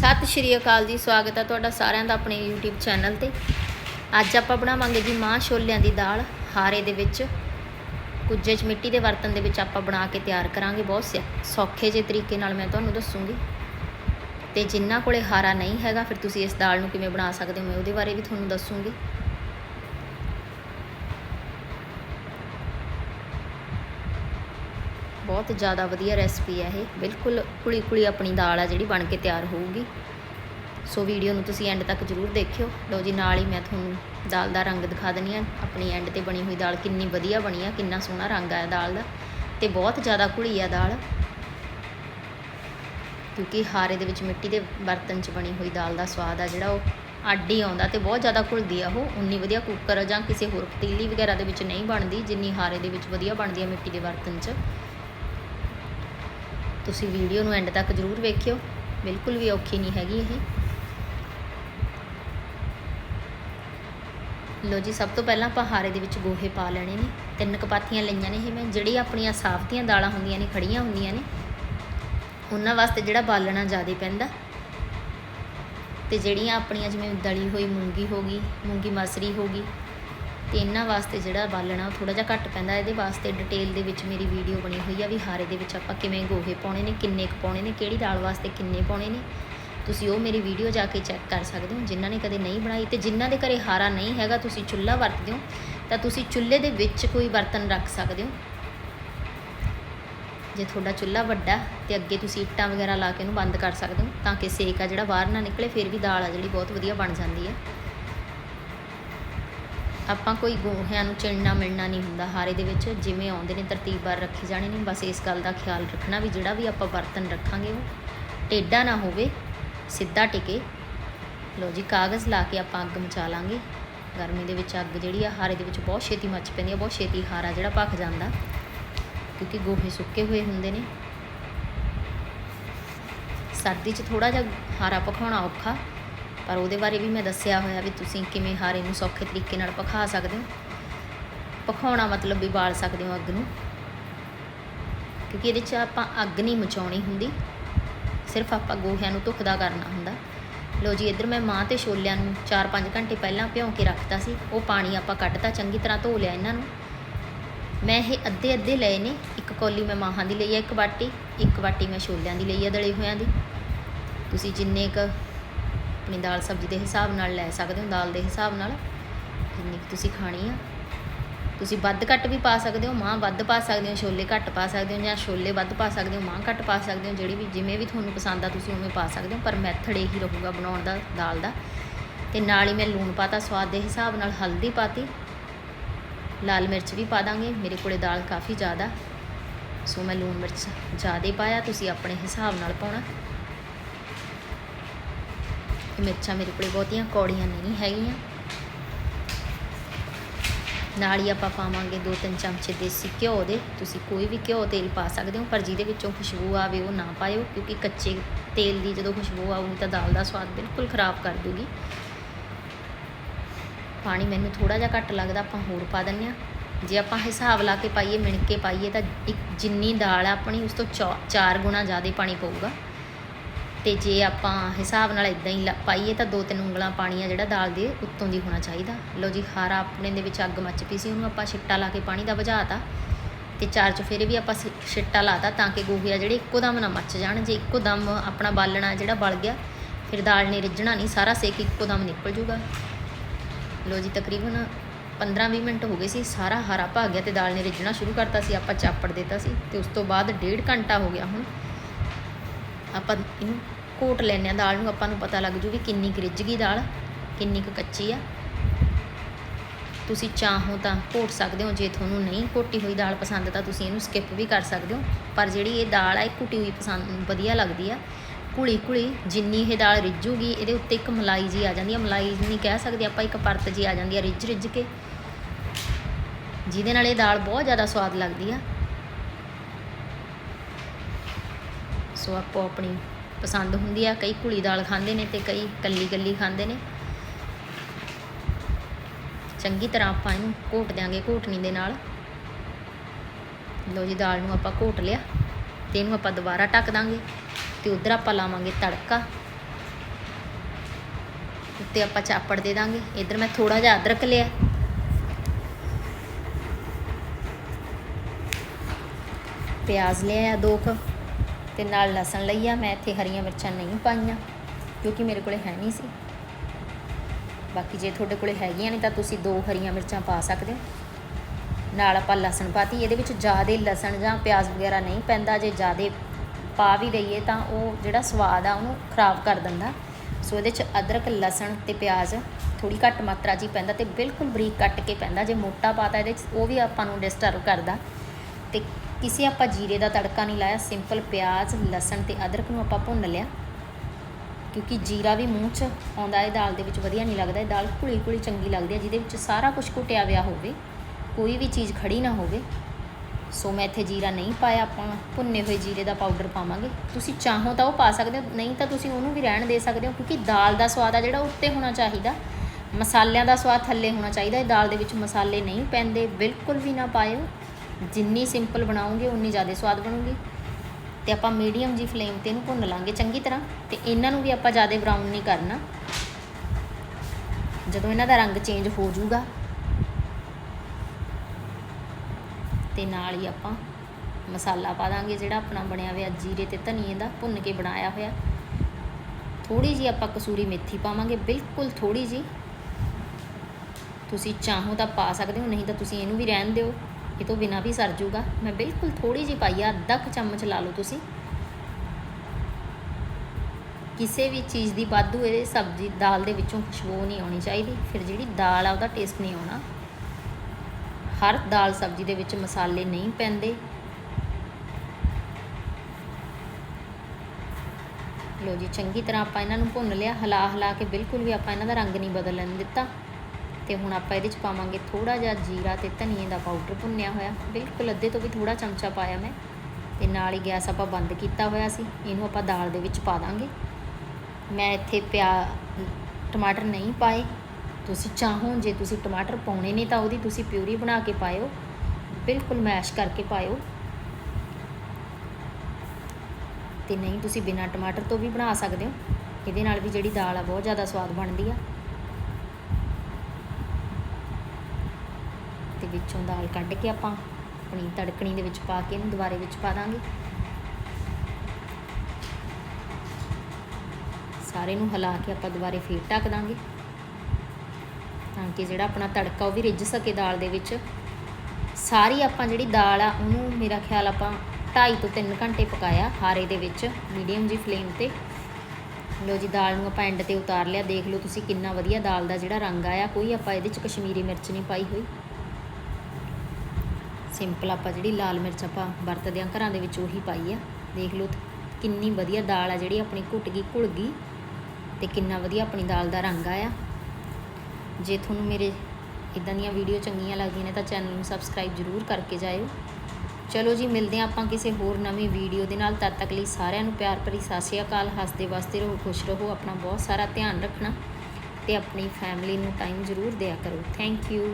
ਸਤਿ ਸ਼੍ਰੀ ਅਕਾਲ ਜੀ, ਸਵਾਗਤ ਹੈ ਤੁਹਾਡਾ ਸਾਰਿਆਂ ਦਾ ਆਪਣੇ YouTube ਚੈਨਲ ਤੇ। ਅੱਜ ਆਪਾਂ ਬਣਾਵਾਂਗੇ ਜੀ ਮਾਂ ਛੋਲਿਆਂ ਦੀ ਦਾਲ, ਹਾਰੇ ਦੇ ਵਿੱਚ ਕੁੱਜੇ ਚ ਮਿੱਟੀ ਦੇ ਬਰਤਨ ਦੇ ਵਿੱਚ ਆਪਾਂ ਬਣਾ ਕੇ ਤਿਆਰ ਕਰਾਂਗੇ ਬਹੁਤ ਸੌਖੇ ਜਿਹੇ ਤਰੀਕੇ ਨਾਲ ਮੈਂ ਤੁਹਾਨੂੰ ਦੱਸੂਗੀ। ਤੇ ਜਿਨ੍ਹਾਂ ਕੋਲੇ ਹਾਰਾ ਨਹੀਂ ਹੈਗਾ, ਫਿਰ ਤੁਸੀਂ ਇਸ ਦਾਲ ਨੂੰ ਕਿਵੇਂ ਬਣਾ ਸਕਦੇ ਹੋ ਮੈਂ ਉਹਦੇ ਬਾਰੇ ਵੀ ਤੁਹਾਨੂੰ ਦੱਸੂਗੀ। ਬਹੁਤ ਜ਼ਿਆਦਾ ਵਧੀਆ ਰੈਸਪੀ ਹੈ ਇਹ। ਬਿਲਕੁਲ ਕੁਲੀ ਕੁਲੀ ਆਪਣੀ ਦਾਲ ਆ ਜਿਹੜੀ ਬਣ ਕੇ ਤਿਆਰ ਹੋਊਗੀ। ਸੋ ਵੀਡੀਓ ਨੂੰ ਤੁਸੀਂ ਐਂਡ ਤੱਕ ਜ਼ਰੂਰ ਦੇਖਿਓ। ਲਓ ਜੀ, ਨਾਲ ਹੀ ਮੈਂ ਤੁਹਾਨੂੰ ਦਾਲ ਦਾ ਰੰਗ ਦਿਖਾ ਦਿੰਨੀ ਆ ਆਪਣੀ ਐਂਡ ਤੇ ਬਣੀ ਹੋਈ ਦਾਲ ਕਿੰਨੀ ਵਧੀਆ ਬਣੀ ਆ, ਕਿੰਨਾ ਸੋਹਣਾ ਰੰਗ ਆਇਆ ਦਾਲ ਦਾ। ਤੇ ਬਹੁਤ ਜ਼ਿਆਦਾ ਘੁਲੀ ਆ ਦਾਲ। ਕਿਉਂਕਿ ਹਾਰੇ ਦੇ ਵਿੱਚ ਮਿੱਟੀ ਦੇ ਬਰਤਨ 'ਚ ਬਣੀ ਹੋਈ ਦਾਲ ਦਾ ਸਵਾਦ ਆ ਜਿਹੜਾ ਉਹ ਅੱਡ ਹੀ ਆਉਂਦਾ ਤੇ ਬਹੁਤ ਜ਼ਿਆਦਾ ਘੁਲਦੀ ਆ ਉਹ। ਉਨੀ ਵਧੀਆ ਕੁੱਕਰ ਜਾਂ ਕਿਸੇ ਹੋਰ ਪਤੀਲੀ ਵਗੈਰਾ ਦੇ ਵਿੱਚ ਨਹੀਂ ਬਣਦੀ, ਜਿੰਨੀ ਹਾਰੇ ਦੇ ਵਿੱਚ ਵਧੀਆ ਬਣਦੀ ਆ ਮਿੱਟੀ ਦੇ ਬਰਤਨ 'ਚ। ਤੁਸੀਂ ਵੀਡੀਓ ਨੂੰ ਐਂਡ ਤੱਕ ਜ਼ਰੂਰ ਵੇਖਿਓ। ਬਿਲਕੁਲ ਵੀ ਔਖੀ ਨਹੀਂ ਹੈਗੀ ਇਹ। ਲੋ ਜੀ, ਸਭ ਤੋਂ ਪਹਿਲਾਂ ਆਪਾਂ ਹਾਰੇ ਦੇ ਵਿੱਚ ਗੋਹੇ ਪਾ ਲੈਣੇ ਨੇ। ਤਿੰਨ ਕਪਾਥੀਆਂ ਲਈਆਂ ਨੇ ਇਹ ਮੈਂ। ਜਿਹੜੀ ਆਪਣੀਆਂ ਸਾਫ਼ ਦੀਆਂ ਦਾਲਾਂ ਹੁੰਦੀਆਂ ਨੇ ਖੜੀਆਂ ਹੁੰਦੀਆਂ ਨੇ, ਉਹਨਾਂ ਵਾਸਤੇ ਜਿਹੜਾ ਬਾਲਣਾ ਜ਼ਿਆਦਾ ਪੈਂਦਾ। ਤੇ ਜਿਹੜੀਆਂ ਆਪਣੀਆਂ ਜਿਵੇਂ ਦਲੀ ਹੋਈ, ਮੂੰਗੀ ਹੋ ਗਈ, ਮੂੰਗੀ ਮਸਰੀ ਹੋ ਗਈ ਤੇ ਇਹਨਾਂ ਵਾਸਤੇ ਜਿਹੜਾ ਬਾਲਣਾ ਉਹ ਥੋੜਾ ਜਿਹਾ ਘੱਟ ਪੈਂਦਾ, ਇਹਦੇ ਵਾਸਤੇ ਡਿਟੇਲ ਦੇ ਵਿੱਚ ਮੇਰੀ ਵੀਡੀਓ ਬਣੀ ਹੋਈ ਆ ਵੀ ਹਾਰੇ ਦੇ ਵਿੱਚ ਆਪਾਂ ਕਿਵੇਂ ਗੋਹੇ ਪਾਉਣੇ ਨੇ, ਕਿੰਨੇ ਕੁ ਪਾਉਣੇ ਨੇ, ਕਿਹੜੀ ਦਾਲ ਵਾਸਤੇ ਕਿੰਨੇ ਪਾਉਣੇ ਨੇ। ਤੁਸੀਂ ਉਹ ਮੇਰੀ ਵੀਡੀਓ ਜਾ ਕੇ ਚੈੱਕ ਕਰ ਸਕਦੇ ਹੋ, ਜਿਨ੍ਹਾਂ ਨੇ ਕਦੇ ਨਹੀਂ ਬਣਾਈ ਤੇ ਜਿਨ੍ਹਾਂ ਦੇ ਘਰੇ ਹਾਰਾ ਨਹੀਂ ਹੈਗਾ, ਤੁਸੀਂ ਚੁੱਲ੍ਹਾ ਵਰਤਦੇ ਹੋ, ਤਾਂ ਤੁਸੀਂ ਚੁੱਲ੍ਹੇ ਦੇ ਵਿੱਚ ਕੋਈ ਬਰਤਨ ਰੱਖ ਸਕਦੇ ਹੋ। ਜੇ ਤੁਹਾਡਾ ਚੁੱਲ੍ਹਾ ਵੱਡਾ ਤੇ ਅੱਗੇ ਤੁਸੀਂ ਇੱਟਾਂ ਵਗੈਰਾ ਲਾ ਕੇ ਉਹਨੂੰ ਬੰਦ ਕਰ ਸਕਦੇ ਹੋ, ਤਾਂ ਕਿ ਸੇਕ ਆ ਜਿਹੜਾ ਬਾਹਰ ਨਾ ਨਿਕਲੇ, ਫਿਰ ਵੀ ਦਾਲ ਆ ਜਿਹੜੀ ਬਹੁਤ ਵਧੀਆ ਬਣ ਜਾਂਦੀ ਹੈ। ਆਪਾਂ ਕੋਈ ਗੋਹਿਆਂ ਨੂੰ ਚਿਣਨਾ ਮਿਲਣਾ ਨਹੀਂ ਹੁੰਦਾ ਹਾਰੇ ਦੇ ਵਿੱਚ, ਜਿਵੇਂ ਆਉਂਦੇ ਨੇ ਤਰਤੀਬਵਾਰ ਰੱਖੇ ਜਾਣੇ ਨੇ ਬਸ ਇਸ ਗੱਲ ਦਾ ਖਿਆਲ ਰੱਖਣਾ ਵੀ ਜਿਹੜਾ ਵੀ ਆਪਾਂ ਬਰਤਨ ਰੱਖਾਂਗੇ ਉਹ ਟੇਢਾ ਨਾ ਹੋਵੇ, ਸਿੱਧਾ ਟਿਕੇ। ਲੋ ਜੀ, ਕਾਗਜ਼ ਲਾ ਕੇ ਆਪਾਂ ਅੱਗ ਮਚਾ ਲਾਂਗੇ। ਗਰਮੀ ਦੇ ਵਿੱਚ ਅੱਗ ਜਿਹੜੀ ਆ, ਹਾਰੇ ਦੇ ਵਿੱਚ ਬਹੁਤ ਛੇਤੀ ਮੱਚ ਪੈਂਦੀ ਆ, ਬਹੁਤ ਛੇਤੀ ਹਾਰਾ ਜਿਹੜਾ ਭਖ ਜਾਂਦਾ, ਕਿਉਂਕਿ ਗੋਹੇ ਸੁੱਕੇ ਹੋਏ ਹੁੰਦੇ ਨੇ। ਸਰਦੀ 'ਚ ਥੋੜਾ ਜਿਹਾ ਹਾਰਾ ਪਕਾਉਣਾ ਔਖਾ। ਪਰ ਉਹਦੇ ਬਾਰੇ ਵੀ ਮੈਂ ਦੱਸਿਆ ਹੋਇਆ ਵੀ ਤੁਸੀਂ ਕਿਵੇਂ ਹਾਰੇ ਇਹਨੂੰ ਸੌਖੇ ਤਰੀਕੇ ਨਾਲ ਪਕਾ ਸਕਦੇ ਹੋ। ਪਕਾਉਣਾ ਮਤਲਬ ਵੀ ਬਾਲ ਸਕਦੇ ਹੋ ਅੱਗ ਨੂੰ। ਕਿਉਂਕਿ ਇਹਦੇ 'ਚ ਆਪਾਂ ਅੱਗ ਨਹੀਂ ਮਚਾਉਣੀ ਹੁੰਦੀ। ਸਿਰਫ ਆਪਾਂ ਗੋਹਿਆਂ ਨੂੰ ਧੁਖਦਾ ਕਰਨਾ ਹੁੰਦਾ। ਲੋ ਜੀ, ਇੱਧਰ ਮੈਂ ਮਾਂ ਤੇ ਛੋਲਿਆਂ ਨੂੰ 4-5 ਘੰਟੇ ਪਹਿਲਾਂ ਭਿਉਂ ਕੇ ਰੱਖਤਾ ਸੀ। ਉਹ ਪਾਣੀ ਆਪਾਂ ਕੱਢਤਾ, ਚੰਗੀ ਤਰ੍ਹਾਂ ਧੋ ਲਿਆ ਇਹਨਾਂ ਨੂੰ। ਮੈਂ ਇਹ ਅੱਧੇ ਅੱਧੇ ਲਏ ਨੇ। ਇੱਕ ਕੌਲੀ ਮੈਂ ਮਾਹਾਂ ਦੀ ਲਈ ਆ, ਇੱਕ ਬਾਟੀ। ਇੱਕ ਬਾਟੀ ਮੈਂ ਛੋਲਿਆਂ ਦੀ ਲਈ ਆ, ਦਲੇ ਹੋਇਆਂ ਦੀ। ਤੁਸੀਂ ਜਿੰਨੇ ਕ ਆਪਣੀ ਦਾਲ ਸਬਜ਼ੀ ਦੇ ਹਿਸਾਬ ਨਾਲ ਲੈ ਸਕਦੇ ਹੋ, ਦਾਲ ਦੇ ਹਿਸਾਬ ਨਾਲ। ਜਿੰਨੀ ਕੁ ਤੁਸੀਂ ਖਾਣੀ ਆ। ਤੁਸੀਂ ਵੱਧ ਘੱਟ ਵੀ ਪਾ ਸਕਦੇ ਹੋ ਮਾਂ ਵੱਧ ਪਾ ਸਕਦੇ ਹੋ, ਛੋਲੇ ਘੱਟ ਪਾ ਸਕਦੇ ਹੋ ਜਾਂ ਛੋਲੇ ਵੱਧ ਪਾ ਸਕਦੇ ਹੋ ਮਾਂ ਘੱਟ ਪਾ ਸਕਦੇ ਹੋ, ਜਿਹੜੀ ਵੀ ਜਿਵੇਂ ਵੀ ਤੁਹਾਨੂੰ ਪਸੰਦ ਆ ਤੁਸੀਂ ਉਵੇਂ ਪਾ ਸਕਦੇ ਹੋ, ਪਰ ਮੈਥਡ ਇਹੀ ਰਹੂਗਾ ਬਣਾਉਣ ਦਾ, ਦਾਲ ਦਾ। ਤੇ ਨਾਲ ਹੀ ਮੈਂ ਲੂਣ ਪਾਤਾ, ਸਵਾਦ ਦੇ ਹਿਸਾਬ ਨਾਲ ਹਲਦੀ ਪਾਤੀ। ਲਾਲ ਮਿਰਚ ਵੀ ਪਾ ਦਾਂਗੇ, ਮੇਰੇ ਕੋਲੇ ਦਾਲ ਕਾਫੀ ਜ਼ਿਆਦਾ। ਸੋ ਮੈਂ ਲੂਣ ਮਿਰਚ ਜ਼ਿਆਦਾ ਪਾਇਆ, ਤੁਸੀਂ ਆਪਣੇ ਹਿਸਾਬ ਨਾਲ ਪਾਉਣਾ। ਇਹ ਮਿਰਚਾਂ ਮੇਰੇ ਕੋਲੇ ਬਹੁਤੀਆਂ, ਕੌੜੀਆਂ ਨਹੀਂ ਹੈਗੀਆਂ। ਨਾਲ ਹੀ ਆਪਾਂ ਪਾਵਾਂਗੇ 2-3 ਚਮਚੇ ਦੇਸੀ ਘਿਓ ਦੇ। ਤੁਸੀਂ ਕੋਈ ਵੀ ਘਿਓ ਤੇਲ ਪਾ ਸਕਦੇ ਹੋ, ਪਰ ਜਿਹਦੇ ਵਿੱਚੋਂ ਖੁਸ਼ਬੂ ਆਵੇ ਉਹ ਨਾ ਪਾਇਓ, ਕਿਉਂਕਿ ਕੱਚੇ ਤੇਲ ਦੀ ਜਦੋਂ ਖੁਸ਼ਬੂ ਆਊਗੀ ਤਾਂ ਦਾਲ ਦਾ ਸਵਾਦ ਬਿਲਕੁਲ ਖਰਾਬ ਕਰ ਦੂਗੀ। ਪਾਣੀ ਮੈਨੂੰ ਥੋੜਾ ਜਿਹਾ ਘੱਟ ਲੱਗਦਾ, ਆਪਾਂ ਹੋਰ ਪਾ ਦਿੰਨੇ ਆ ਜੇ ਆਪਾਂ ਹਿਸਾਬ ਲਾ ਕੇ ਪਾਈਏ, ਮਿਣ ਕੇ ਪਾਈਏ, ਤਾਂ ਇੱਕ ਜਿੰਨੀ ਦਾਲ ਆ ਆਪਣੀ, ਉਸ ਤੋਂ 4 ਗੁਣਾ ਜ਼ਿਆਦਾ ਪਾਣੀ ਪਊਗਾ। ਤੇ ਜੇ ਆਪਾਂ ਹਿਸਾਬ ਨਾਲ ਇਦਾਂ ਹੀ ਲਾ- ਪਾਈਏ ਤਾਂ ਦੋ ਤਿੰਨ ਉਂਗਲਾਂ ਪਾਣੀ ਆ ਜਿਹੜਾ ਦਾਲ ਦੇ ਉੱਤੋਂ ਦੀ ਹੋਣਾ ਚਾਹੀਦਾ। ਲਓ ਜੀ, ਹਾਰਾ ਆਪਣੇ ਦੇ ਵਿੱਚ ਅੱਗ ਮੱਚ ਪਈ ਸੀ, ਉਹਨੂੰ ਆਪਾਂ ਛਿੱਟਾ ਲਾ ਕੇ ਪਾਣੀ ਦਾ ਬੁਝਾਤਾ ਤੇ ਚਾਰ ਚੁਫੇਰੇ ਵੀ ਆਪਾਂ ਛਿ- ਛਿੱਟਾ ਲਾਤਾ ਤਾਂ ਕਿ ਗੋਹੇ ਆ ਜਿਹੜੇ ਇੱਕੋ ਦਮ ਨਾ ਮੱਚ ਜਾਣ। ਜੇ ਇੱਕੋ ਦਮ ਆਪਣਾ ਬਾਲਣਾ ਜਿਹੜਾ ਬਲ ਗਿਆ, ਫਿਰ ਦਾਲ ਨੇ ਰਿੱਝਣਾ ਨਹੀਂ, ਸਾਰਾ ਸੇਕ ਇੱਕੋ ਦਮ ਨਿਕਲ ਜੂਗਾ। ਲੋ ਜੀ, ਤਕਰੀਬਨ 15-20 ਮਿੰਟ ਹੋ ਗਏ ਸੀ, ਸਾਰਾ ਹਰਾ ਭਾ ਗਿਆ ਤੇ ਦਾਲ ਨੇ ਰਿੱਝਣਾ ਸ਼ੁਰੂ ਕਰਤਾ ਸੀ, ਆਪਾਂ ਚਾਪੜ ਦਿੱਤਾ ਸੀ ਤੇ ਉਸ ਤੋਂ ਬਾਅਦ ਡੇਢ ਘੰਟਾ ਹੋ ਗਿਆ ਹੁਣ। ਆਪਾਂ ਇਹਨੂੰ ਘੋਟ ਲੈਨੇ ਆ ਦਾਲ ਨੂੰ, ਆਪਾਂ ਨੂੰ ਪਤਾ ਲੱਗ ਜੂ ਵੀ ਕਿੰਨੀ ਕੁ ਰਿੱਝ ਗਈ ਦਾਲ, ਕਿੰਨੀ ਕੁ ਕੱਚੀ ਆ। ਤੁਸੀਂ ਚਾਹੋ ਤਾਂ ਘੋਟ ਸਕਦੇ ਹੋ, ਜੇ ਤੁਹਾਨੂੰ ਨਹੀਂ ਘੋਟੀ ਹੋਈ ਦਾਲ ਪਸੰਦ ਤਾਂ ਤੁਸੀਂ ਇਹਨੂੰ ਸਕਿਪ ਵੀ ਕਰ ਸਕਦੇ ਹੋ। ਪਰ ਜਿਹੜੀ ਇਹ ਦਾਲ ਆ, ਇਹ ਘੁੱਟੀ ਹੋਈ ਪਸੰਦ, ਵਧੀਆ ਲੱਗਦੀ ਆ। ਘੁਲੀ ਘੁਲੀ ਜਿੰਨੀ ਇਹ ਦਾਲ ਰਿੱਝੂਗੀ, ਇਹਦੇ ਉੱਤੇ ਇੱਕ ਮਲਾਈ ਜੀ ਆ ਜਾਂਦੀ ਆ। ਮਲਾਈ ਨਹੀਂ ਕਹਿ ਸਕਦੇ ਆਪਾਂ, ਇੱਕ ਪਰਤ ਜੀ ਆ ਜਾਂਦੀ ਆ ਰਿੱਝ ਰਿੱਝ ਕੇ। ਜਿਹਦੇ ਨਾਲ ਇਹ ਦਾਲ ਬਹੁਤ ਜ਼ਿਆਦਾ ਸਵਾਦ ਲੱਗਦੀ ਆ। ਸੋ ਆਪੋ ਆਪਣੀ ਪਸੰਦ ਹੁੰਦੀ ਆ। ਕਈ ਘੁਲੀ ਦਾਲ ਖਾਂਦੇ ਨੇ ਤੇ ਕਈ ਕੱਲੀ ਕੱਲੀ ਖਾਂਦੇ ਨੇ। ਚੰਗੀ ਤਰ੍ਹਾਂ ਆਪਾਂ ਇਹਨੂੰ ਘੋਟ ਦਿਆਂਗੇ ਘੋਟਣੀ ਦੇ ਨਾਲ। ਲਓ ਜੀ, ਦਾਲ ਨੂੰ ਆਪਾਂ ਘੋਟ ਲਿਆ ਤੇ ਇਹਨੂੰ ਆਪਾਂ ਦੁਬਾਰਾ ਢੱਕ ਦਾਂਗੇ ਤੇ ਉਧਰ ਆਪਾਂ ਲਾਵਾਂਗੇ ਤੜਕਾ। ਉੱਤੇ ਆਪਾਂ ਚਾਪੜ ਦੇ ਦਾਂਗੇ। ਇਧਰ ਮੈਂ ਥੋੜਾ ਜਿਹਾ ਅਦਰਕ ਲਿਆ। ਪਿਆਜ਼ ਲਿਆ ਦੋ ਕੁ। ਤੇ ਨਾਲ ਲਸਣ ਲਈਆ। ਮੈਂ ਇੱਥੇ ਹਰੀਆਂ ਮਿਰਚਾਂ ਨਹੀਂ ਪਾਈਆਂ, ਕਿਉਂਕਿ ਮੇਰੇ ਕੋਲੇ ਹੈ ਨਹੀਂ ਸੀ। ਬਾਕੀ ਜੇ ਤੁਹਾਡੇ ਕੋਲੇ ਹੈਗੀਆਂ ਨੇ ਤਾਂ ਤੁਸੀਂ ਦੋ ਹਰੀਆਂ ਮਿਰਚਾਂ ਪਾ ਸਕਦੇ ਹੋ। ਨਾਲ ਆਪਾਂ ਲਸਣ ਪਾਤੀ, ਇਹਦੇ ਵਿੱਚ ਜ਼ਿਆਦਾ ਲਸਣ ਜਾਂ ਪਿਆਜ਼ ਵਗੈਰਾ ਨਹੀਂ ਪੈਂਦਾ। ਜੇ ਜ਼ਿਆਦਾ ਪਾ ਵੀ ਦਈਏ ਤਾਂ ਉਹ ਜਿਹੜਾ ਸਵਾਦ ਆ, ਉਹਨੂੰ ਖਰਾਬ ਕਰ ਦਿੰਦਾ। ਸੋ ਇਹਦੇ 'ਚ ਅਦਰਕ, ਲਸਣ ਤੇ ਪਿਆਜ਼ ਥੋੜੀ ਘੱਟ ਮਾਤਰਾ 'ਚ ਹੀ ਪੈਂਦਾ ਤੇ ਬਿਲਕੁਲ ਬਰੀਕ ਕੱਟ ਕੇ ਪੈਂਦਾ। ਜੇ ਮੋਟਾ ਪਾਤਾ ਇਹਦੇ 'ਚ, ਉਹ ਵੀ ਆਪਾਂ ਨੂੰ ਡਿਸਟਰਬ ਕਰਦਾ। ਤੇ ਕਿਸੇ ਆਪਾਂ ਜੀਰੇ ਦਾ ਤੜਕਾ ਨਹੀਂ ਲਾਇਆ ਸਿੰਪਲ ਪਿਆਜ਼, ਲਸਣ ਤੇ ਅਦਰਕ ਨੂੰ ਆਪਾਂ ਭੁੰਨ ਲਿਆ। ਕਿਉਂਕਿ ਜੀਰਾ ਵੀ ਮੂੰਹ 'ਚ ਆਉਂਦਾ ਹੈ, ਦਾਲ ਦੇ ਵਿੱਚ ਵਧੀਆ ਨਹੀਂ ਲੱਗਦਾ, ਇਹ ਦਾਲ ਘੁਲੀ ਘੁਲੀ ਚੰਗੀ ਲੱਗਦੀ ਹੈ, ਜਿਹਦੇ ਵਿੱਚ ਸਾਰਾ ਕੁਝ ਘੁਟਿਆ ਹੋਇਆ ਹੋਵੇ, ਕੋਈ ਵੀ ਚੀਜ਼ ਖੜੀ ਨਾ ਹੋਵੇ। ਸੋ ਮੈਂ ਇੱਥੇ ਜੀਰਾ ਨਹੀਂ ਪਾਇਆ, ਆਪਾਂ ਭੁੰਨੇ ਹੋਏ ਜੀਰੇ ਦਾ ਪਾਊਡਰ ਪਾਵਾਂਗੇ। ਤੁਸੀਂ ਚਾਹੋ ਤਾਂ ਉਹ ਪਾ ਸਕਦੇ ਹੋ, ਨਹੀਂ ਤਾਂ ਤੁਸੀਂ ਉਹਨੂੰ ਵੀ ਰਹਿਣ ਦੇ ਸਕਦੇ ਹੋ, ਕਿਉਂਕਿ ਦਾਲ ਦਾ ਸਵਾਦ ਆ ਜਿਹੜਾ ਉੱਤੇ ਹੋਣਾ ਚਾਹੀਦਾ। ਮਸਾਲਿਆਂ ਦਾ ਸਵਾਦ ਥੱਲੇ ਹੋਣਾ ਚਾਹੀਦਾ, ਇਹ ਦਾਲ ਦੇ ਵਿੱਚ ਮਸਾਲੇ ਨਹੀਂ ਪੈਂਦੇ, ਬਿਲਕੁਲ ਵੀ ਨਾ ਪਾਇਓ। ਜਿੰਨੀ ਸਿੰਪਲ ਬਣਾਉਂਗੇ, ਉਨੀ ਜ਼ਿਆਦਾ ਸਵਾਦ ਬਣੂਗੀ। ਤੇ ਆਪਾਂ ਮੀਡੀਅਮ ਜੀ ਫਲੇਮ ਤੇ ਇਹਨੂੰ ਭੁੰਨ ਲਾਂਗੇ ਚੰਗੀ ਤਰ੍ਹਾਂ। ਤੇ ਇਹਨਾਂ ਨੂੰ ਵੀ ਆਪਾਂ ਜ਼ਿਆਦਾ ਬਰਾਊਨ ਨਹੀਂ ਕਰਨਾ। ਜਦੋਂ ਇਹਨਾਂ ਦਾ ਰੰਗ ਚੇਂਜ ਹੋ ਜਾਊਗਾ, ਤੇ ਨਾਲ ਹੀ ਆਪਾਂ ਮਸਾਲਾ ਪਾ ਦਾਂਗੇ, ਜਿਹੜਾ ਆਪਣਾ ਬਣਿਆ ਹੋਇਆ ਜੀਰੇ ਤੇ ਧਨੀਏ ਦਾ, ਭੁੰਨ ਕੇ ਬਣਾਇਆ ਹੋਇਆ। ਥੋੜੀ ਜੀ ਆਪਾਂ ਕਸੂਰੀ ਮੇਥੀ ਪਾਵਾਂਗੇ, ਬਿਲਕੁਲ ਥੋੜੀ ਜੀ ਤੁਸੀਂ ਚਾਹੋ ਤਾਂ ਪਾ ਸਕਦੇ ਹੋ, ਨਹੀਂ ਤਾਂ ਤੁਸੀਂ ਇਹਨੂੰ ਵੀ ਰਹਿਣ ਦਿਓ। ਇਹ ਤੋਂ ਬਿਨਾ ਵੀ ਸਰ ਜੂਗਾ। ਮੈਂ ਬਿਲਕੁਲ ਥੋੜੀ ਜੀ ਪਾਈ ਆ, ਅੱਧਾ ਕੁ ਚਮਚ ਲਾ ਲਓ ਤੁਸੀਂ। ਕਿਸੇ ਵੀ ਚੀਜ਼ ਦੀ ਵਾਧੂ ਇਹਦੇ ਸਬਜ਼ੀ ਦਾਲ ਦੇ ਵਿੱਚੋਂ ਖੁਸ਼ਬੂ ਨਹੀਂ ਆਉਣੀ ਚਾਹੀਦੀ। ਫਿਰ ਜਿਹੜੀ ਦਾਲ ਆ, ਉਹਦਾ ਟੇਸਟ ਨਹੀਂ ਆਉਣਾ। ਹਰ ਦਾਲ ਸਬਜ਼ੀ ਦੇ ਵਿੱਚ ਮਸਾਲੇ ਨਹੀਂ ਪੈਂਦੇ। ਲੋ ਜੀ, ਚੰਗੀ ਤਰ੍ਹਾਂ ਆਪਾਂ ਇਹਨਾਂ ਨੂੰ ਭੁੰਨ ਲਿਆ। ਹਿਲਾ ਹਿਲਾ ਕੇ ਬਿਲਕੁਲ ਵੀ ਆਪਾਂ ਇਹਨਾਂ ਦਾ ਰੰਗ ਨਹੀਂ ਬਦਲਣ ਦਿੱਤਾ। ਤੇ ਹੁਣ ਆਪਾਂ ਇਹਦੇ ਚ ਪਾਵਾਂਗੇ ਥੋੜਾ ਜਿਹਾ ਜੀਰਾ ਤੇ ਧਨੀਏ ਦਾ ਪਾਊਡਰ ਭੁੰਨਿਆ ਹੋਇਆ। ਬਿਲਕੁਲ ਅੱਧੇ ਤੋਂ ਵੀ ਥੋੜਾ ਚਮਚਾ ਪਾਇਆ ਮੈਂ। ਤੇ ਨਾਲ ਹੀ ਗੈਸ ਆਪਾਂ ਬੰਦ ਕੀਤਾ ਹੋਇਆ ਸੀ। ਇਹਨੂੰ ਆਪਾਂ ਦਾਲ ਦੇ ਵਿੱਚ ਪਾ ਦਾਂਗੇ। ਮੈਂ ਇੱਥੇ ਪਿਆ, ਟਮਾਟਰ ਨਹੀਂ ਪਾਏ। ਤੁਸੀਂ ਚਾਹੋ ਜੇ ਤੁਸੀਂ ਟਮਾਟਰ ਪਾਉਣੇ ਨੇ ਤਾਂ ਉਹਦੀ ਤੁਸੀਂ ਪਿਊਰੀ ਬਣਾ ਕੇ ਪਾਇਓ। ਬਿਲਕੁਲ ਮੈਸ਼ ਕਰਕੇ ਪਾਇਓ। ਤੇ ਨਹੀਂ, ਤੁਸੀਂ ਬਿਨਾ ਟਮਾਟਰ ਤੋਂ ਵੀ ਬਣਾ ਸਕਦੇ ਹੋ। ਇਹਦੇ ਨਾਲ ਵੀ ਜਿਹੜੀ ਦਾਲ ਆ, ਬਹੁਤ ਜ਼ਿਆਦਾ ਸਵਾਦ ਬਣਦੀ ਆ। ਵਿੱਚੋਂ ਦਾਲ ਕੱਢ ਕੇ ਆਪਾਂ ਆਪਣੀ ਤੜਕਣੀ ਦੇ ਵਿੱਚ ਪਾ ਕੇ ਇਹਨੂੰ ਦੁਬਾਰੇ ਵਿੱਚ ਪਾ ਦਾਂਗੇ। ਸਾਰੇ ਨੂੰ ਹਿਲਾ ਕੇ ਆਪਾਂ ਦੁਬਾਰੇ ਫੇਰ ਢੱਕ ਦਾਂਗੇ ਤਾਂ ਕਿ ਜਿਹੜਾ ਆਪਣਾ ਤੜਕਾ ਉਹ ਵੀ ਰਿੱਝ ਸਕੇ ਦਾਲ ਦੇ ਵਿੱਚ। ਸਾਰੀ ਆਪਾਂ ਜਿਹੜੀ ਦਾਲ ਆ, ਉਹਨੂੰ ਮੇਰਾ ਖਿਆਲ ਆਪਾਂ 2.5 ਤੋਂ 3 ਘੰਟੇ ਪਕਾਇਆ ਹਾਰੇ ਦੇ ਵਿੱਚ, ਮੀਡੀਅਮ ਜੀ ਫਲੇਮ ਤੇ। ਲੋ ਜੀ, ਦਾਲ ਨੂੰ ਆਪਾਂ ਐਂਡ ਤੇ ਉਤਾਰ ਲਿਆ। ਦੇਖ ਲਓ ਤੁਸੀਂ ਕਿੰਨਾ ਵਧੀਆ ਦਾਲ ਦਾ ਜਿਹੜਾ ਰੰਗ ਆਇਆ। ਕੋਈ ਆਪਾਂ ਇਹਦੇ ਚ ਕਸ਼ਮੀਰੀ ਮਿਰਚ ਨਹੀਂ ਪਾਈ ਹੋਈ। ਸਿੰਪਲ ਆਪਾਂ ਜਿਹੜੀ ਲਾਲ ਮਿਰਚ ਆਪਾਂ ਵਰਤਦੇ ਆ, ਘਰਾਂ ਦੇ ਵਿੱਚ ਉਹੀ ਪਾਈ ਆ। ਦੇਖ ਲਓ ਕਿੰਨੀ ਵਧੀਆ ਦਾਲ ਆ ਜਿਹੜੀ ਆਪਣੀ ਘੁੱਟ ਗਈ, ਘੁਲ ਗਈ ਤੇ ਕਿੰਨਾ ਵਧੀਆ ਆਪਣੀ ਦਾਲ ਦਾ ਰੰਗ ਆਇਆ। ਜੇ ਤੁਹਾਨੂੰ ਮੇਰੇ ਇਦਾਂ ਦੀਆਂ ਵੀਡੀਓ ਚੰਗੀਆਂ ਲੱਗਦੀਆਂ ਨੇ ਤਾਂ ਚੈਨਲ ਨੂੰ ਸਬਸਕ੍ਰਾਈਬ ਜ਼ਰੂਰ ਕਰਕੇ ਜਾਇਓ। ਚਲੋ ਜੀ, ਮਿਲਦੇ ਹਾਂ ਆਪਾਂ ਕਿਸੇ ਹੋਰ ਨਵੀਂ ਵੀਡੀਓ ਦੇ ਨਾਲ। ਤਦ ਤੱਕ ਲਈ ਸਾਰਿਆਂ ਨੂੰ ਪਿਆਰ ਭਰੀ ਸਤਿ ਸ਼੍ਰੀ ਅਕਾਲ। ਹੱਸਦੇ ਵਸਦੇ ਰਹੋ, ਖੁਸ਼ ਰਹੋ, ਆਪਣਾ ਬਹੁਤ ਸਾਰਾ ਧਿਆਨ ਰੱਖਣਾ ਤੇ ਆਪਣੀ ਫੈਮਿਲੀ ਨੂੰ ਟਾਈਮ ਜ਼ਰੂਰ ਦਿਆ ਕਰੋ। Thank you